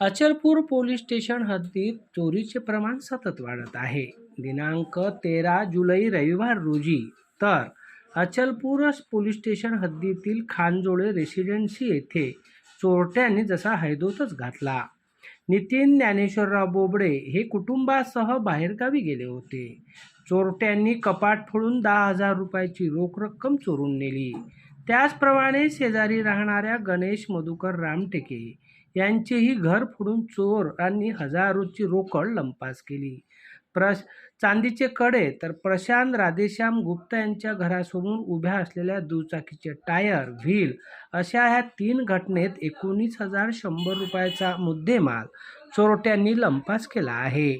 Achalpur police station हद्दीत चोरीचे प्रमाण सतत वाढत आहे. दिनांक तेरा जुलै रविवार रोजी तर अचलपूर पोलीस स्टेशन हद्दीतील खानजोळे रेसिडेन्सी येथे चोरट्यांनी जसा हैदोतच घातला. नितीन ज्ञानेश्वरराव बोबडे हे कुटुंबासह बाहेरगावी गेले होते. चोरट्यांनी कपाट फोडून दहा हजार रुपयाची रोख रक्कम चोरून नेली. त्याचप्रमाणे शेजारी राहणाऱ्या गणेश मधुकर रामटेके यांचेही घर फोडून चोरांनी हजारोची रोकड लंपास केली. प्रश चांदीचे कडे तर प्रशांत राधेश्याम गुप्ता यांच्या घरासमोर उभ्या असलेल्या दुचाकीचे टायर व्हील अशा ह्या तीन घटनेत एकोणीस हजार शंभर रुपयाचा मुद्देमाल चोरट्यांनी लंपास केला आहे.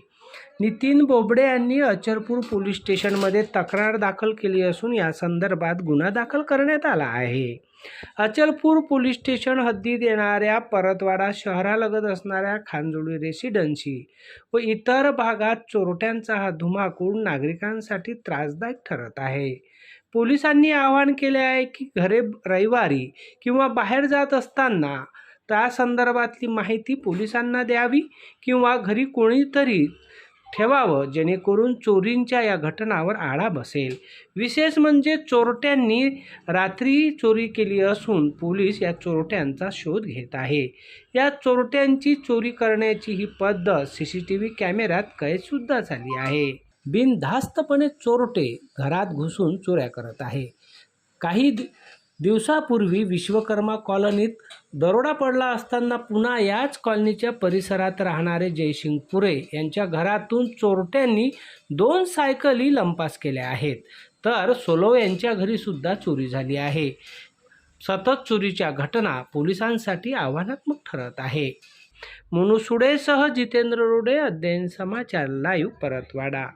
नितीन बोबडे यांनी अचरपूर पोलीस स्टेशनमध्ये तक्रार दाखल केली असून या संदर्भात गुन्हा दाखल करण्यात आला आहे. अचलपूर पोलीस स्टेशन हद्दीत येणाऱ्या परतवाडा शहरालगत असणाऱ्या खानजोडी रेसिडेन्सी व इतर भागात चोरट्यांचा हा धुमाकूळ नागरिकांसाठी त्रासदायक ठरत आहे. पोलिसांनी आवाहन केले आहे की घरे रविवारी किंवा बाहेर जात असताना त्या संदर्भातली माहिती पोलिसांना द्यावी किंवा घरी कोणीतरी ठेवावं जेणेकरून चोरींच्या या घटनावर आळा बसेल. विशेष म्हणजे चोरट्यांनी रात्री चोरी केली असून पोलीस या चोरट्यांचा शोध घेत आहे. या चोरट्यांची चोरी करण्याची ही पद्धत सी सी टी व्ही कॅमेऱ्यात कैदसुद्धा झाली आहे. बिनधास्तपणे चोरटे घरात घुसून चोऱ्या करत आहे. काही दिवसापूर्वी विश्वकर्मा कॉलनीत दरोडा पडला असताना पुन्हा याच कॉलनीच्या परिसरात राहणारे जयसिंग पुरे यांच्या घरातून चोरट्यांनी दोन सायकली लंपास केल्या आहेत. तर सोलो यांच्या घरीसुद्धा चोरी झाली आहे. सतत चोरीच्या घटना पोलिसांसाठी आव्हानात्मक ठरत आहे. मुनुसुडेसह जितेंद्र रोडे अध्ययन समाचार लाईव्ह परतवाडा.